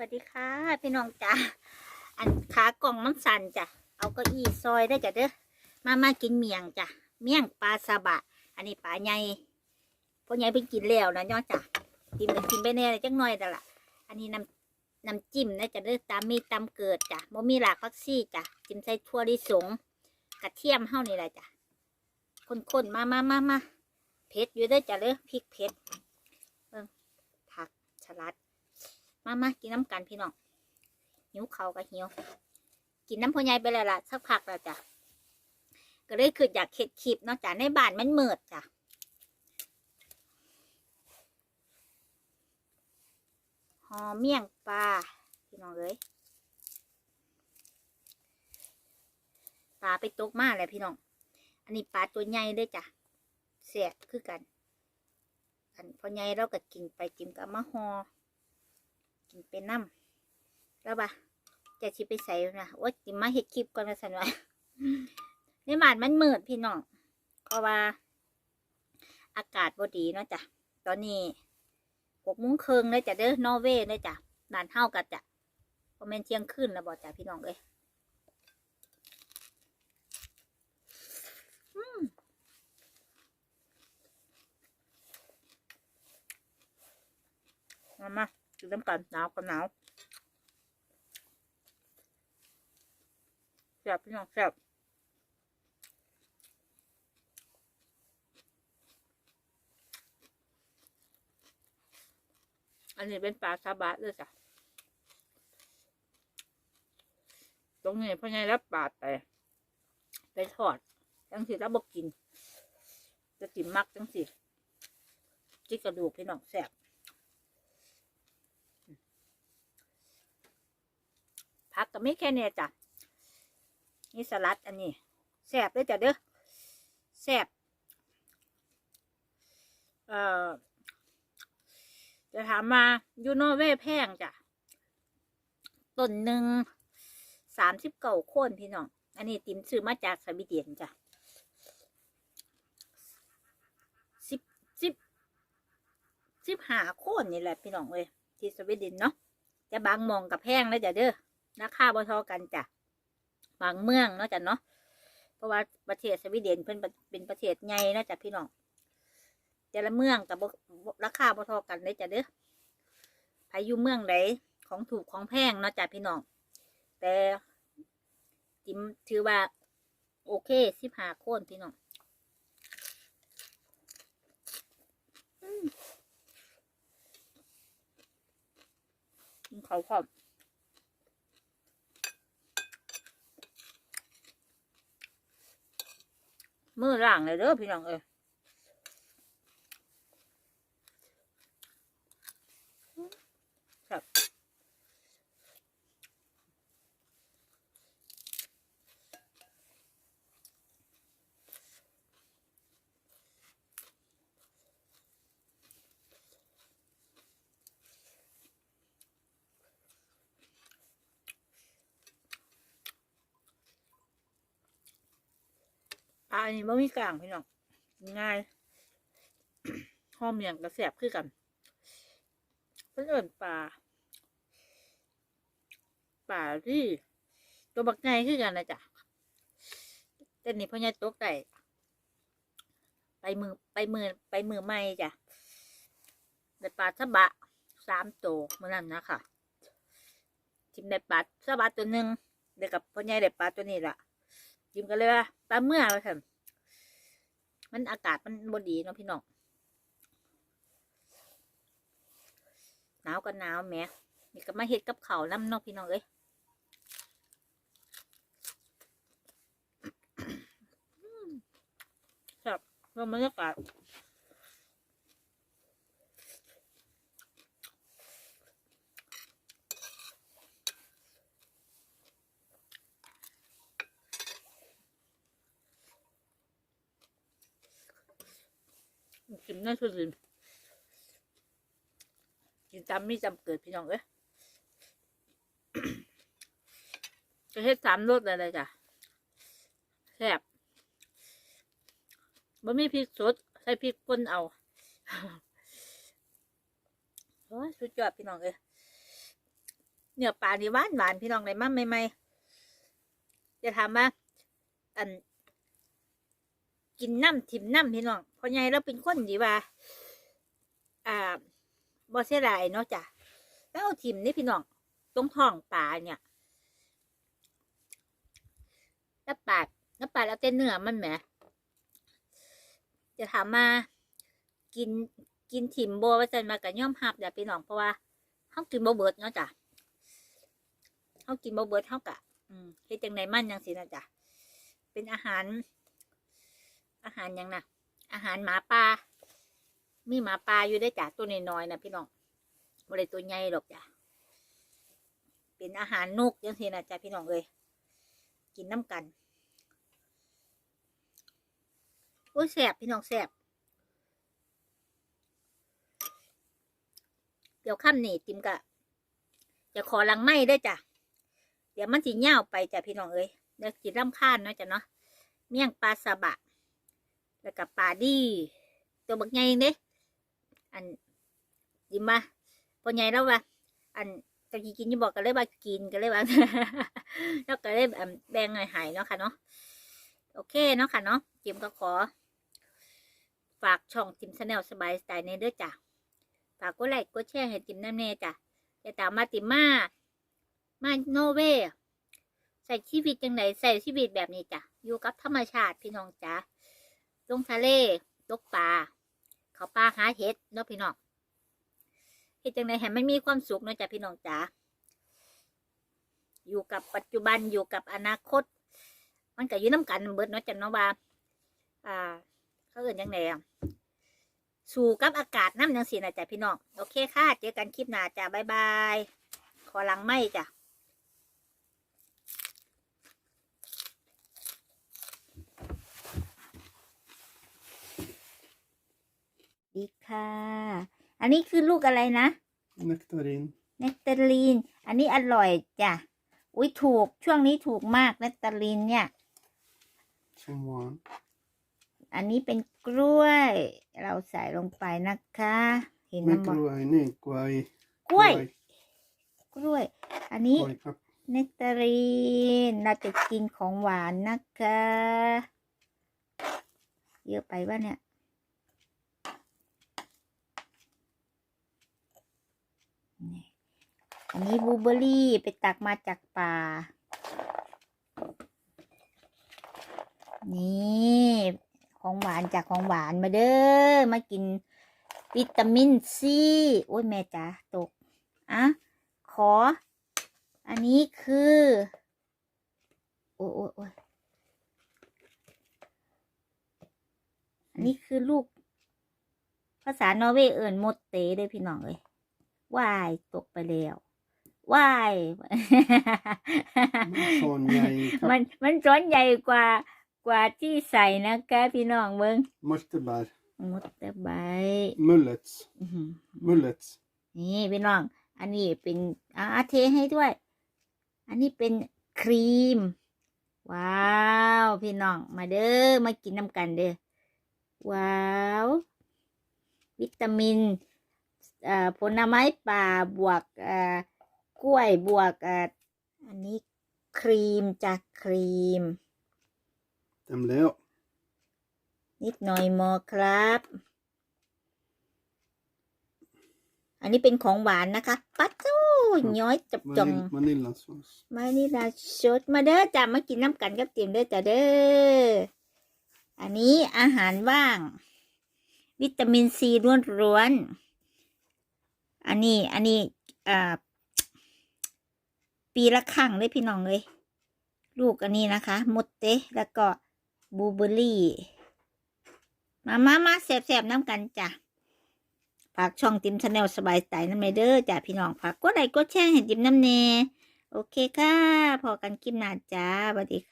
วัสดีค่ะ พี่น้องจ้ะอันขากล่องมันสั่นจ้ะเอาเก้าอี้ซอยได้จ้ะเด้อมามากินเมียงจ้ะเมียงปลาซาบะ อันนี้ปลาใหญ่พวกใหญ่ไปกินแล้วนะย้อจ้ะกินไปกินไปแน่จังหน่อยแต่ละอันนี้น้ำน้ำจิ้มนะจ้ะเด้อตามมีตามเกิดจ้ะบ่มีหลากฟักซี่จ้ะจิ้มใส่ถั่วลิสงกระเทียมเฮานี่แหละจ้ะคนๆมามามามาเผ็ดอยู่เด้จ้ะเด้อพริกเผ็ดเบิ่งผักสลัด มามากินน้ำกันพี่น้องหิวเขาวก็หิว กินน้ำพอใหญายไปแล้วล่ะสักพักแล้วจ้ะก็เลยคืออยากเข็ดคลิปเนาะจ้ะในบ้านมันเมืดจ้ะหอมเมี่ยงปลาพี่น้องเอ้ยปลาไปตกมาแล้วพี่น้อง อันนี้ปลาตัวใหญ่เด้วยจ้ะแสบคือกัน อันพอใหญ่เราก็กินไปกินกับมะฮอ กินเป็นน้ำแล้วปะจะชิไปใส่นะว่าจิมาเห็ดคลิปก่อนมาสันวะในบ้านมันมืดพี่น้องเพราะว่า อากาศบดีเนาะจ้ะตอนนี้หกโมงครึ่งเลยจ้ะเด้อนอร์เวย์เลยจ้ะด่านเท่ากันจ้ะพอเมนเที่ยงคืนแล้วบอกจ้ะพี่น้องเอ้ยอืมมามา กินน้ำกันหนาวก็หนาวแซ่บพี่น้องแซ่บอันนี้เป็นปลาซาบะเลยจ้ะ ตรงนี้พ่อใหญ่รับปาดไปไปทอด จังสิแล้วบกกิน จะกินมักจังสิจิกกระดูกพี่น้องแซ่บ ผักก็ไม่แค่เนี้จ้ะนี่สลัดอันนี้แซ่บเลยจ้ะเด้อแซ่บเอ่อจะถามมายูโนเว่แพงจ้ะต้นหนึ่งสามสิบเก้าโคนพี่น้อง อันนี้ติมซื้อมาจากสวีเดนจ้ะสิบสิบสิบห้าโคนนี่แหละพี่น้องเว้ยที่สวีเดนเนาะจะบางมองกับแพงแล้วจ้ะเด้อ ราคาบ่เทอกันจ้ะบางเมืองเนาะจ้ะเนาะเพราะว่าประเทศสวีเดนเพิ่นเป็นประเทศใหญ่เนาะจ้ะพี่น้องแต่ละเมืองกับราคาบ่เทอกันเลยจ้ะเด้อพายุเมืองใดของถูกของแพงเนาะจ้ะพี่น้อง แต่จิมถือว่า โอเคสิบห้าโคนพี่น้องอืมกินเขาวพร้อม มือล่างเลยเด้อพี่น้องเอ้ย ปลาอันนี้ไม่มีกลางพี่น้องง่ายหอมอย่างกระแสบคือกันเพิ่นเอิ่นปลาปลาที่ตัวบักไงคือกันนะจ๊ะแต่นี่พ่อใหญ่ตกได้ไปมือไปมือไปมือใหม่จ้ะได้ปลาสบะสามตัวเมื่อนั้นนะค่ะจิมได้ปลาสบะตัวหนึ่งเด็กกับพ่อใหญ่ได้ปลาตัวนี้ละ จิมกันเลยว่าปลาเมื่อว่าท่ะมันอากาศมันบดีเนาะพี่น้องหนาวก็หนาวแม่นี่ก็มาเฮ็ดกับเขาน้ำเนอกพี่น้องเอ้ยครับเพื่อบรรยากาศ กินน่าสุดเลยกินจำมีจำเกิดพี่น้องเอ้ยจะเฮ็ดสามรสเลยเลยจ้ะแซ่บบ่มีพริกสด ใส่พริกป่นเอาโอ้ยสุดยอดพี่น้องเอ้ยเนื้อปลานี่หวานหวานพี่น้องเลยมาใหม่ๆจะถามว่าอัน กินน้ำทิมน้ำพี่น้องเพราะไงเราเป็นคนดีว่า อ่าบอเสียดายเนาะจ้ะแล้วเอาทิมนี่พี่น้องตรงท้องปลาเนี่ยแล้วปลาแล้วปลาแล้วเต้นเนื้อมันแหมจะถามมากินกินถิ่มโบว่าจันมากับย่อมหับเดี๋ยวพี่น้องเพราะว่าเขากินโบเบิดเนาะจ้ะเขากินโบเบิดเท่ากับอืมเฮ็ดจังในมันยังสินะจ้ะเป็นอาหาร อาหารยังนะอาหารหมาป่ามีหมาป่าอยู่ได้จ้ะตัวน้อยๆนะพี่น้องบ่ได้ตัวใหญ่หรอกจ้ะเป็นอาหารนกยังสินะจ้ะพี่น้องเอ้ยกินน้ำกันโอ้ยแสบพี่น้องแสบเดี๋ยวค่ำนี่ติมกะจะขอลังไม้ด้จ้ะเดี๋ยวมันสิเง่าวไปจ้ะพี่น้องเอ้ยเดี๋ยวจิร่ำคาญเนาะจ้ะเนาะเมี่ยงปลาสบะ แล้วก็ปลาดี ตัวบักใหญ่เด้อันดิมาพอใหญ่แล้วว่าอันตะกี้กินอยี่บอกกันเลยว่ากินกันเลยว่าแล้วก็เลยแบ่งให้หายเนาะค่ะเนาะโอเคเนาะค่ะเนาะจิมก็ขอ ฝากช่องจิมชาแนลสบายสไตล์ในเด้อจ้ะฝากกดไลค์กดแชร์ให้ติมน้ำเนจ้ะอย่ตามมาติมมามาโนเวใส่ชีวิตจังไหนใส่ชีวิตแบบนี้จ้ะอยู่กับธรรมชาติพี่น้องจ้ะ ลงทะเลตกปลาเขาปลาหาเห็ดเนาะพี่น้องเห็ดจังไหนให้มันมีความสุขเนาะจ้ะพี่น้องจ้ะอยู่กับปัจจุบันอยู่กับอนาคต มันก็อยู่น้ำกันเบิดเนาะจ้ะเนาะว่าอ่า เขาเอื่นยังไงอะสู่กับอากาศน้ำยังสีนะจ๊ะพี่น้องโอเคค่ะเจอกันคลิปหน้าจ้ะบ๊ายบายขอลังไม่จ้ะ ดีค่ะ อันนี้คือลูกอะไรนะ Nektarin. เนกตาลีน อันนี้อร่อยจ้ะ อุ้ยถูก ช่วงนี้ถูกมากเนกตาลีนเนี่ย Som one. อันนี้เป็นกล้วย เราใส่ลงไปนะคะ เห็นมันบอก Mikroai, niin, kuai. กล้วย กล้วย อันนี้ Kuai kap. เนกตาลีน เราจะกินของหวานนะคะ เยอะไปวะเนี่ย นี่ อันนี้บลูเบอร์รี่ไปตักมาจากป่า นี่ ของหวานจากของหวานมาเด้อ มากินวิตามินซี โอ้ยแม่จ๋าตก อะ ขอ อันนี้คือ โอ้ยโอ้ยโอ้ยอันนี้คือลูก ภาษานอร์เวย์เอิ่นหมดเตเลยพี่น้องเลยว่ายตกไปแล้ว ว่าย Sån jag มัน kap. มันร้อนใหญ่กว่ากว่าที่ใส่นะคะพี่น้องเบิง Multebär. หมดแต่ใบ Mullets. อื้อหือ Mullets. นี่พี่น้อง อันนี้เป็นอาเทให้ด้วย อันนี้เป็นครีม ว้าว พี่น้อง มาเด้อ มากินน้ำกันเด้อ ว้าว วิตามินเอ่อผลไม้ป่าบวกเอ่อ กล้วยบวกเอ่ออันนี้ครีมจากครีม Dem leo. นิดหน่อยมอครับ อันนี้เป็นของหวานนะคะ ปัดจู้ย้อยจับจอง Vanil vanillasås. มานี่ลาชดมาเด้อจ้ามากินน้ำกันกับเตียมเด้อจ้าเด้อ อันนี้อาหารว่าง วิตามินซีล้วนๆอันนี้ อันนี้อ่า ปีละครั้งเลยพี่น้องเลยลูกอันนี้นะคะมดเตะแล้วก็บูเบอร์รี่ มามามาแสบๆน้ำกันจ้ะฝากช่องติมชาแนลสบายใจน้ำเนเด้อจ้ะพี่น้องฝากกดไลค์กดแชร์ให้ติมน้ำเนโอเคค่ะ พอกันคลิปหน้าจ้าสวัสดีค่ะ